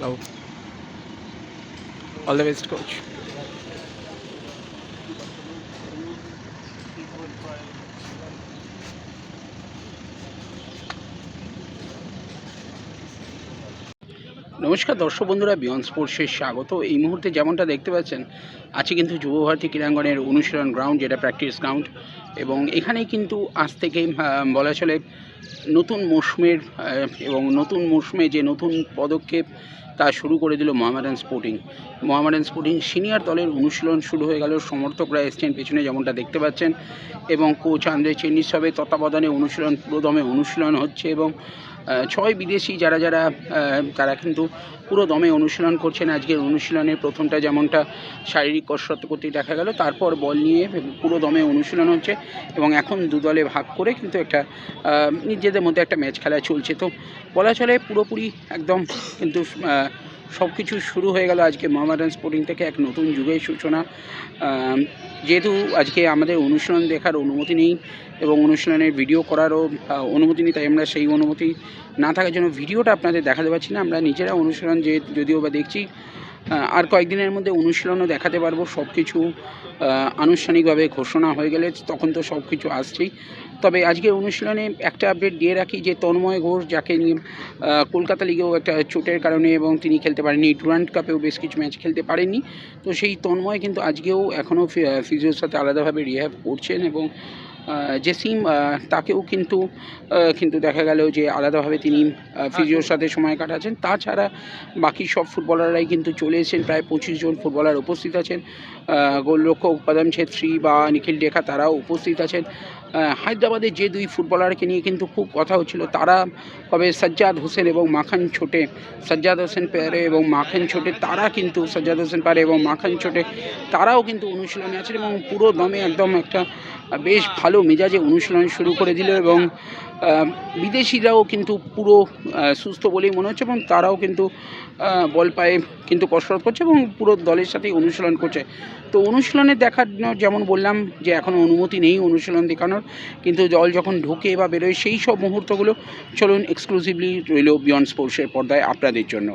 Hello all the best coach নমস্কার দর্শক বন্ধুরা বিয়ন্ড স্পোর্টসে স্বাগত। এই মুহূর্তে যেমনটা দেখতে পাচ্ছেন, আছে কিন্তু যুবভারতী ক্রীড়াঙ্গনের অনুশীলন গ্রাউন্ড যেটা প্র্যাকটিস গ্রাউন্ড এবং এখানেই কিন্তু আজ থেকে বলা চলে নতুন মৌসুমের এবং নতুন মৌসুমে যে নতুন পদক্ষেপ তা শুরু করে দিল Mohammedan Sporting Mohammedan Sporting senior দলের অনুশীলন শুরু হয়ে গেল, সমর্থকরা এসছেন পেছনে যেমনটা দেখতে পাচ্ছেন, এবং কোচ আন্দ্রে চেন্নিস সবের তত্ত্বাবধানে অনুশীলন, পুরোদমে অনুশীলন হচ্ছে, এবং ছয় বিদেশি যারা যারা তারা কিন্তু পুরো দমে অনুশীলন করছেন। আজকের অনুশীলনের প্রথমটা যেমনটা শারীরিক কসরত করতে দেখা গেল, তারপর বল নিয়ে পুরো দমে অনুশীলন হচ্ছে এবং এখন দু দলে ভাগ করে কিন্তু একটা নিজেদের মধ্যে একটা ম্যাচ খেলা চলছে। তো বলা চলে পুরোপুরি একদম কিন্তু সব কিছু শুরু হয়ে গেল আজকে মোহামেডান স্পোর্টিং থেকে এক নতুন যুগের সূচনা। যেহেতু আজকে আমাদের অনুশীলন দেখার অনুমতি নেই এবং অনুশীলনের ভিডিও করারও অনুমতি নেই, তাই আমরা সেই অনুমতি না থাকার জন্য ভিডিওটা আপনাদের দেখাতে পারছি না। আমরা নিজেরা অনুশীলন যে, যদিও বা দেখছি আর কয়েকদিনের মধ্যে অনুশীলনও দেখাতে পারব। সব কিছু আনুষ্ঠানিকভাবে ঘোষণা হয়ে গেলে তখন তো সব কিছু আসছেই। তবে আজকের অনুশীলনে একটা আপডেট দিয়ে রাখি যে তন্ময় ঘোষ, যাকে নিয়ে কলকাতা লিগেও একটা চোটের কারণে এবং তিনি খেলতে পারেননি টুরান্ট কাপেও বেশ কিছু ম্যাচ খেলতে পারেননি। তো সেই তন্ময় কিন্তু আজকেও এখনও ফিজিওর সাথে আলাদাভাবে রিহ্যাব করছেন এবং জেসিম তাকেও কিন্তু কিন্তু দেখা গেল যে আলাদাভাবে তিনি ফিজিওর সাথে সময় কাটাচ্ছেন। তাছাড়া বাকি সব ফুটবলাররাই কিন্তু চলে এসেছেন। প্রায় পঁচিশ জন ফুটবলার উপস্থিত আছেন। গোলরক্ষক উপাদান ছেত্রী বা নিখিল ডেখা তারাও উপস্থিত আছেন। আহ, হায়দ্রাবাদের যে দুই ফুটবলারকে নিয়ে কিন্তু খুব কথা হচ্ছিল তারা কবে সাজ্জাদ হোসেন এবং মাখান ছোটে সাজ্জাদ হোসেন পেয়ারে এবং মাখান ছোটে তারা কিন্তু সাজ্জাদ হোসেন পারে এবং মাখান ছোটে তারাও কিন্তু অনুশীলনে আছেন এবং পুরো দমে একদম একটা বেশ ভালো মেজাজে অনুশীলন শুরু করে দিল এবং বিদেশিরাও কিন্তু পুরো সুস্থ বলেই মনে হচ্ছে এবং তারাও কিন্তু বল পায়ে কিন্তু কসরত করছে এবং পুরো দলের সাথেই অনুশীলন করছে। তো অনুশীলনে দেখার যেমন বললাম যে এখনও অনুমতি নেই অনুশীলন দেখানোর, কিন্তু দল যখন ঢোকে বা বেরোয় সেই সব মুহূর্তগুলো চলুন এক্সক্লুসিভলি রইল বিয়ন্ড স্পোর্টসের পর্দায় আপনাদের জন্য।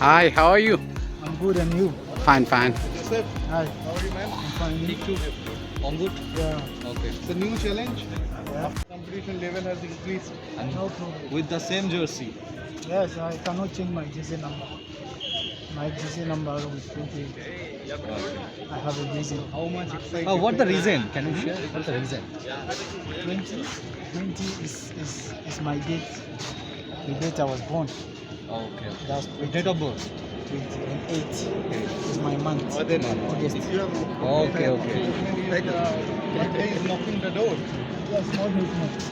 Hi, how are you? I'm good, and you? Fine, fine. Joseph, hi. How are you, man? I'm fine. Me too. I'm good. Yeah. Okay. It's a new challenge. Yeah. Competition level has increased. And no problem. With the same jersey. Yes, I cannot change my jersey number. My jersey number is 20. I have a reason. How much excited? Oh, what the reason? Can you share? What the reason? 20, 20 is, is, is my date. The date I was born. Okay. That's the Date of birth. 20 and 8 is my month. Or then, August. if you have Okay, okay. like uh, that guy is knocking the door. Yes, more movement.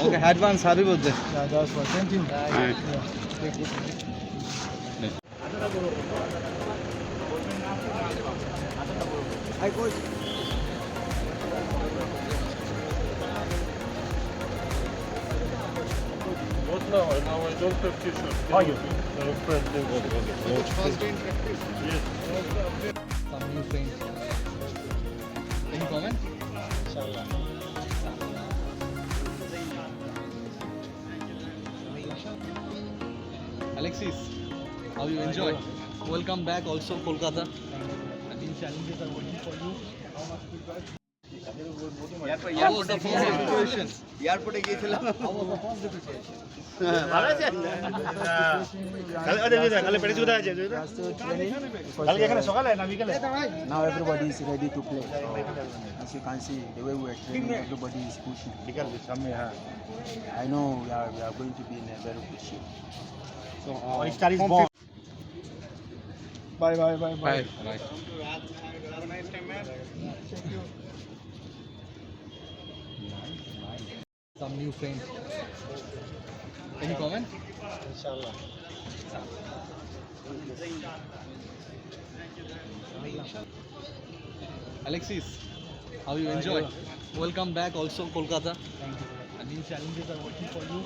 Okay, advance happy birthday. Yeah, that's what. Thank you. Hi. Yeah. Hi, coach. What now? I don't have t-shirt. Are you? No, friend, no, no, no, no. First day in practice. Some new friends. Any comment? Alexis, how you enjoy? Welcome back also Kolkata. challenges are waiting for you. How was the first preparation? এয়ারপোর্টে গিয়েছিলাম How was the first preparation? ভালো আছেন কালকে এখানে সকালে না বিকালে Now everybody is ready to play. As you can see, the way we are training, everybody is pushing. I know we are, we are going to be in a very good shape. So, uh, star is born. Bye, bye, bye, bye Right. Some new friends. Any comment? Inshallah. Alexis, how you enjoy? Welcome back also Kolkata. Thank you. And new challenges are waiting for you.